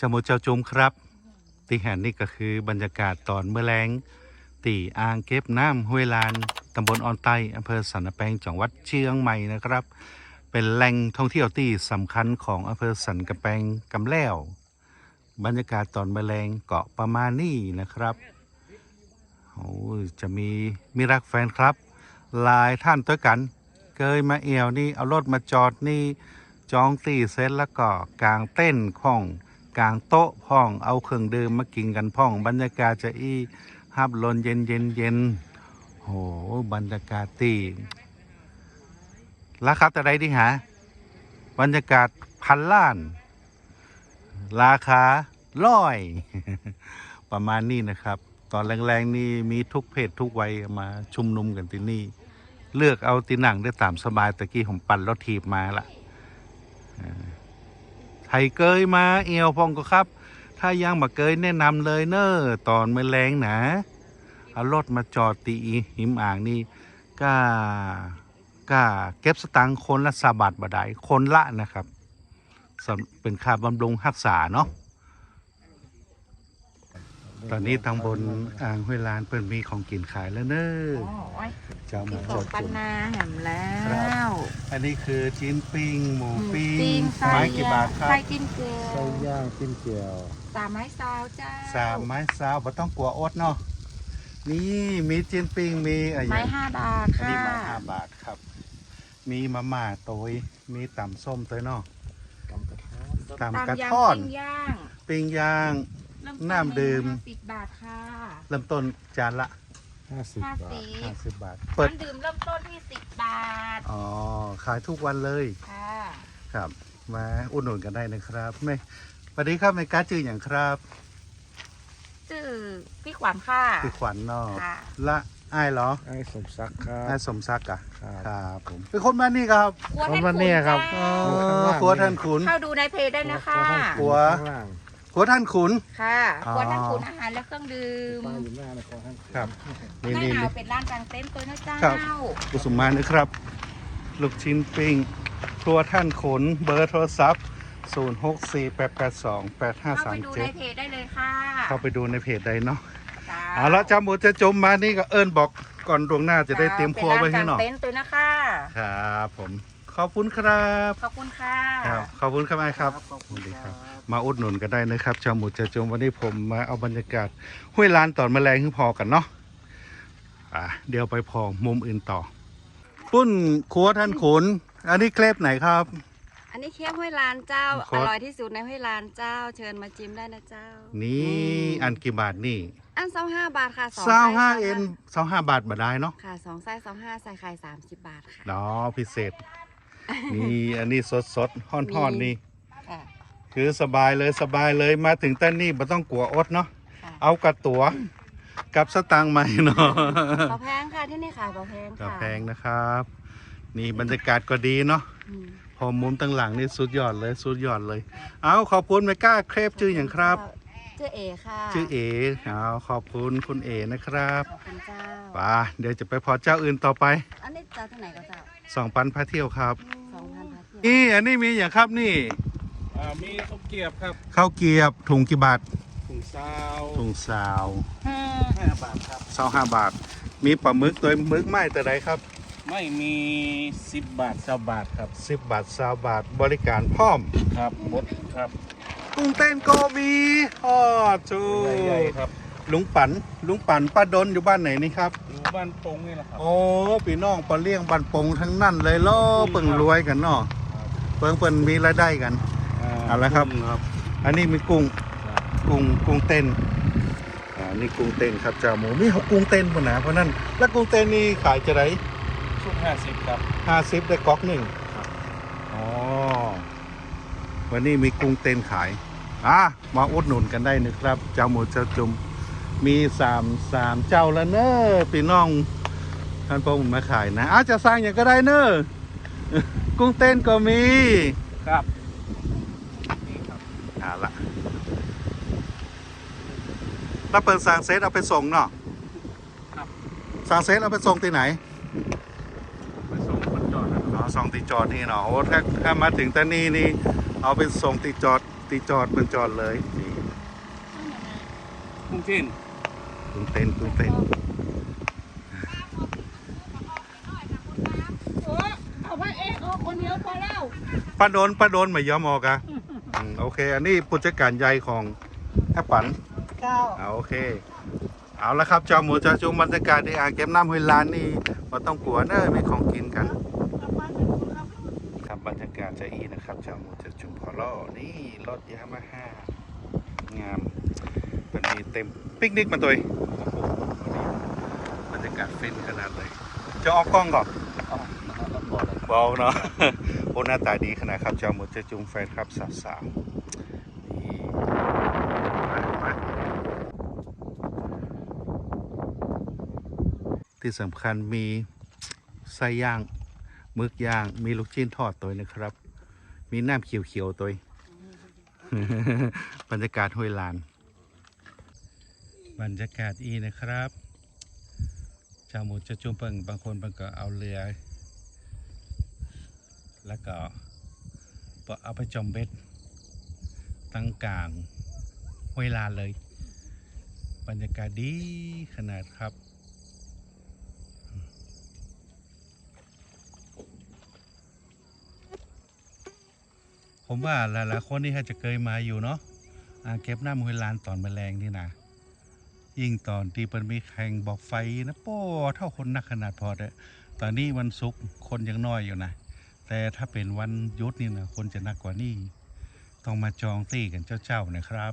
จามูเจ้าจุมครับ ที่เห็นนี่ก็คือบรรยากาศตอนเมื่อแรงตีอ่างเก็บน้ำห้วยลาน ตำบลออนไตอำเภอสันแปงจังหวัดเชียงใหม่นะครับ เป็นแหล่งท่องเที่ยวที่สำคัญของอำเภอสันกำแปงกำแล้ว บรรยากาศตอนแมลงเกาะประมาณนี้นะครับโอ้จะมีมีรักแฟนครับหลายท่านตัวกันเคยมาเอวนี่เอารถมาจอดนี่จองตีเสร็จแล้วก็กลางเต้นพ่อง กลางโต๊ะพ่องเอาเครื่องดื่มมากินกันพ่อง บรรยากาศจะอีฮับลนเย็นเย็นเย็นโหบรรยากาศตีราคาแต่ใดดีหาบรรยากาศพันล้าน ราคาร้อย ประมาณนี้นะครับ ตอนแรงๆนี่มีทุกเพศทุกวัยมาชุมนุมกันที่นี่ เลือกเอาตีหนังได้ตามสบายตะกี้ผมปั่นรถถีบมาละ ไทเกยมาเอวพองก็ครับ ถ้ายังมาเกยแนะนำเลยเนอะตอนเมื่อแรงนะเอารถมาจอดตีหิมอ่างนี่ก็ก็เก็บสตังค์คนละสาบาทบาไดคนละนะครับเป็นค่าบำรุงรักษาเนาะ ตอนนี้ทางบนอ่างห้วยลานเปิ่นมีของกินขายแล้วเนอะโอ้ยเจ้าหมูขอเจ้างปันจุ่ม นาแหมแล้ครัวอันนี้คือชิ้นปิ้ง หมูหมูปิ้ปิ้งงไส้ไม้กี่บาทครับไส้กินเกลียไส้วย่างจิ้มเจียวสามไม้ซาวจ้าสามไม้ซาวบ่ต้องกลัวอดเนาะนี่มีชิ้นปิ้งมีอะไรไม้ห้าบาทอันค่ะนี้ไม้ห้าบาทครับ มีมาม่าโตยมีตำส้มเตยเนาะกำกระทะตำกระยำท่อน ปิ้งย่างปิ้งย่าง เริ่ต้น้ำดื่มห้าสิบบาทค่ะ เริ่มต้นจานละห้าสิบห้าบาทสิบ50บาท เปิด น้ำดื่มเริ่มต้นที่สิบบาท อ๋อ ขายทุกวันเลย ค่ะ ครับ มาอุดหนุนกันได้นะครับไม่สวัสดีครับไม่กล้าจื่ออย่างครับชื่อพี่ขวัญค่ะ คือขวัญเนาะค่ะ ละอ้ายเหรอไอ้สมศักดิ์ครับอ้ายสมศักดิ์อะครับครับผมเป็นคนบ้านนี่ครับครัวเอาท่านมาขุเนี่ยครับจ้าอ๋อข้างล่างครัวท่านขุน เข้าดูในเพจได้นะคะหัว ข้างล่าง ครัวท่านขุน ค่ะอ๋อ ครัวท่านขุนอาหารและเครื่องดื่มป้ายอยู่หน้าในคอท่านครับหนี่น้านี่หนาวนี่ เป็นร้านกลางเต็นท์ตัวนะเจ้าครับ กุสุมานะครับ ลูกชิ้นปิ้งครัวท่านขุน เบอร์โทรศัพท์0 6 4 8 8 2 8 5เข้าไปดูใน3เพจได้เลยค่ะ7เข้าไปดูในเพจใดเนาะจ้าเอาละจ้าหมูจะจมมานี่ก็เอิญบอกก่อนดวงหน้าจะได้เตรียมครัวไว้ให้หน่อยเป็นร้านกลางเต็นท์ตัวนะคะครับผม ขอบคุณครับขอบคุณค่ะครับขอบคุณครับไอ้ครับขอบคุณสวัสดีคครัรับบมาอุดหนุนกันได้นะครับชาวหมูจะจมวันนี้ผมมาเอาบรรยากาศห้วยลานตอนแมลงขึ้นพอกันเนาะอะเดี๋ยวไปพอมุมอื่นต่อ ปุ้นครัวท่านขุนอันนี้เคลปไหนครับ อันนี้เค้กห้วยลานเจ้าครัอบร่อยที่สุดในห้วยลานเจ้า เชิญมาจิ้มได้นะเจ้า นี่อันกี่บาทนี่ อันเซาห้าบาทค่ะสองเศร้าไส้ห้าสงเอ็นเศร้าห้าบาทบาได้เนาะค่ะสองไส้เซาห้าใส่ไข่สามสิบบาทค่ะเนาะพิเศษ นี่อันนี้สดสดๆห่อนห่อนๆนี่ค่ะ คือสบายเลยสบายเลยมาถึงต้นนี่ไม่ต้องกลัวอดเนาะค่ะ เอากระตัวกับสตางค์ใหม่เนาะเบาแพงค่ะที่นี่ขายเบาแพงกาค่ะแพงนะครับ นี่บรรยากาศก็ดีเนาะอืมพอมุมตั้งหลังนี่สุดยอดเลยสุดยอดเลย เอาขอบคุณเมก้าเครปชื่ออย่างครับ ชื่อเอค่ะชื่อเอเอาขอบคุณคุณเอนะครับขอบคุณเจ้าป่าเดี๋ยวจะไปพอเจ้าอื่นต่อไป อันนี้เจ้าที่ไหนก็เจ้าสองปันพาเที่ยวครับสองพันพันเที่ยวนี่อันนี้มีอย่างครับนี่อ่ามีข้าวเกรียบครับข้าวเกรียบถุงกี่บาทถุงซาวถุงสาวห้าบาทครับสาวห้าบาท มีปลาหมึกตัวหมึกไหม้แต่ใดครับ ไม่มีสิบบาทเจ้าบาทครับสิบบาทสาวบาทบริการพร้อมครับมดครับ กุ้งเต้นก็มีทอดชูใหญ่ๆครับลุงปันลุงปันป้าดนอยู่บ้านไหนนี่ครับ อยู่บ้านปงนี่แหละครับ โอ้พี่น้องปลาเลี้ยงบันปงทั้งนั่นเลยล่อเปิ่งรวยกันเนาะเปิ่งเปิ่นมีรายได้กันเอาละครับกุ้งครับอันนี้มีกุ้งครับกุ้งกุ้งเต้นอ่านี่กุ้งเต้นครับจ่าหมูมีเขากุ้งเต้นปะนะเพราะนั้นแล้วกุ้งเต้นนี่ขายจะไรชุดห้าสิบครับห้าสิบได้ก๊อกหนึ่งครับอ๋อ วันนี้มีกุ้งเต้นขายอะมาอุดหนุนกันได้นะครับ เจ้าหมูเจ้าจุ่มมีสามสามเจ้าแล้วเนอะพี่น้องท่านพงมาขายนะอาจจะสร้างอย่างก็ได้เนอะกุ้งเต้นก็มีครับอ่าละถ้าเปิดสั่งเซตเอาไปส่งเนาะครับสั่งเซตเอาไปส่งที่ไหนไปส่งคนจอดนะอ๋อส่งติดจอดนี่เนาะโอ้ถ้าถ้ามาถึงตานีนี่ เอาไปส่งติดจอดติตีจอดมันจอดเลยนี่กุ้งเต้นกุ้งเต้นกุ้งเต้นเอาไปเองเอาคนเดียวพอแล้วป้าโดนป้าโดนไม่ยอมออกอะอืมโอเค อันนี้ผู้จัดการใหญ่ของแอปปัน เก้าเอาโอเค เอาละครับเจ้าหมูเจ้าจุงบรรยากาศในอ่างเก็บน้ำห้วยลานนี่มาต้องกลัวเนอะมีของกินกัน ครับบรรยากาศจะอีนะครับเจ้าหมูเจ้าจุงพอล่อนี่รถยามาฮ่างามวันนี้เต็มปิกนิกมาตัวเองโอ้โหวันนี้บรรยากาศฟินขนาดเลยจะออกกล้องก่อนบอกเนาะโอ้หน้าตาดีขนาดครับเจ้าหมูเจ้าจุงแฟนครับสาวๆนี่มามาที่สำคัญมีไส้ย่างห มึกย่าง มีลูกชิ้นทอดตัวนะครับ มีน้ำเขียวๆตัวบรรยากาศห้วยลาน บรรยากาศอีนะครับชาวหมูจะจุ่มเปิงบางคนบางก็เอาเรือ แล้วก็เอาไปจมเบ็ด ตั้งกลางห้วยลานเลย บรรยากาศดีขนาดครับ ผมว่าหลายๆคนนี่ฮะจะเคยมาอยู่เนาะอ่าเก็บหน้ามือลานตอนแมลงนี่นะยิ่งตอนที่เป็นมีแข่งบอกไฟนะโป้เท่าคนนักขนาดพอเลยตอนนี้วันศุกร์คนยังน้อยอยู่นะ แต่ถ้าเป็นวันยุดนี่นะคนจะหนักกว่านี้ ต้องมาจองตี้กันเจ้าๆนะครับ